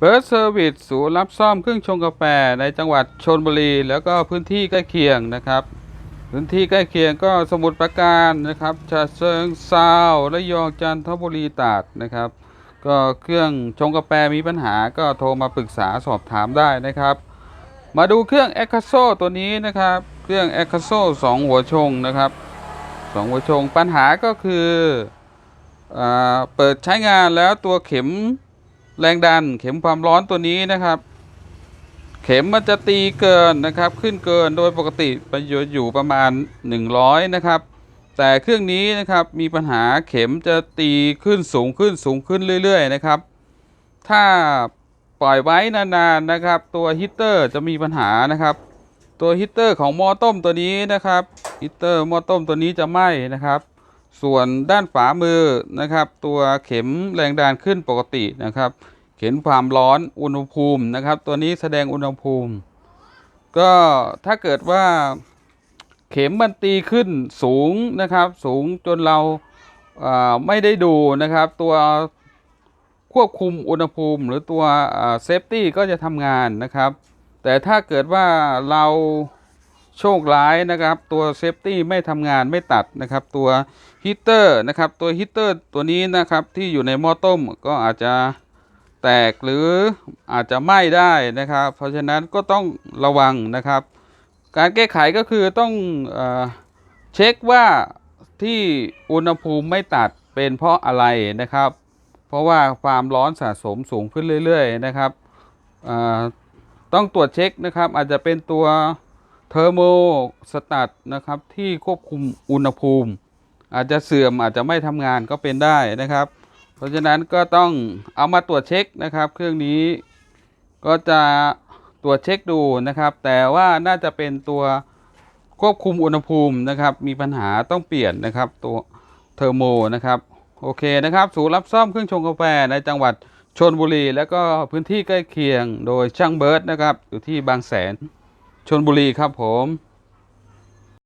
เบิร์ดเซอร์วิสศูนย์รับซ่อมเครื่องชงกาแฟในจังหวัดชนบุรี แล้วก็พื้นที่ใกล้เคียงนะครับ พื้นที่ใกล้เคียงก็สมุทรปราการนะครับฉะเชิงเซาระยองจันทบุรีตราดนะครับ ก็เครื่องชงกาแฟมีปัญหาก็โทรมาปรึกษาสอบถามได้นะครับ มาดูเครื่องเอ็ก a โซตัวนี้นะครับ เครื่องเอ็ก a โซสองหัวชงนะครับสองหัวชงปัญหาก็คืออาเปิดใช้งานแล้วตัวเข็ม แรงดันเข็มความร้อนตัวนี้นะครับ เข็มมันจะตีเกินนะครับ ขึ้นเกินโดยปกติไปอยู่อยู่ประมาณ 100 นะครับ แต่เครื่องนี้นะครับมีปัญหาเข็มจะตีขึ้นสูงขึ้นสูงขึ้นเรื่อย ๆ นะครับ ถ้าปล่อยไว้นานๆนะครับ ตัวฮีตเตอร์จะมีปัญหานะครับ ตัวฮีตเตอร์ของหม้อต้มตัวนี้นะครับฮีตเตอร์หม้อต้มตัวนี้จะไหม้นะครับ ส่วนด้านฝามือนะครับ ตัวเข็มแรงดันขึ้นปกตินะครับ เข็มความร้อนอุณหภูมินะครับ ตัวนี้แสดงอุณหภูมิ ก็ถ้าเกิดว่าเข็มมันตีขึ้นสูงนะครับ สูงจนเราอ่าไม่ได้ดูนะครับ ตัวควบคุมอุณหภูมิ หรือตัวเซฟตี้ก็จะทำงานนะครับ แต่ถ้าเกิดว่าเรา โชคร้ายนะครับ ตัวเซฟตี้ไม่ทำงานไม่ตัดนะครับ ตัวฮีเตอร์นะครับ ตัวฮีเตอร์ตัวนี้นะครับที่อยู่ในหม้อต้มก็อาจจะแตกหรืออาจจะไหม้ได้นะครับ เพราะฉะนั้นก็ต้องระวังนะครับ การแก้ไขก็คือต้องเออเช็คว่าที่อุณหภูมิไม่ตัดเป็นเพราะอะไรนะครับ เพราะว่าความร้อนสะสมสูงขึ้นเรื่อย ๆ นะครับต้องตรวจเช็คนะครับ อาจจะเป็นตัว เทอร์โมสตัตนะครับที่ควบคุมอุณหภูมิ อาจจะเสื่อมอาจจะไม่ทำงานก็เป็นได้นะครับ เพราะฉะนั้นก็ต้องเอามาตรวจเช็คนะครับ เครื่องนี้ก็จะตรวจเช็คดูนะครับ แต่ว่าน่าจะเป็นตัวควบคุมอุณหภูมินะครับ มีปัญหาต้องเปลี่ยนนะครับตัวเทอร์โมนะครับโอเคนะครับศูนย์รับซ่อมเครื่องชงกาแฟในจังหวัดชนบุรี แล้วก็พื้นที่ใกล้เคียงโดยช่างเบิร์ดนะครับอยู่ที่บางแสน ชนบุรีครับผม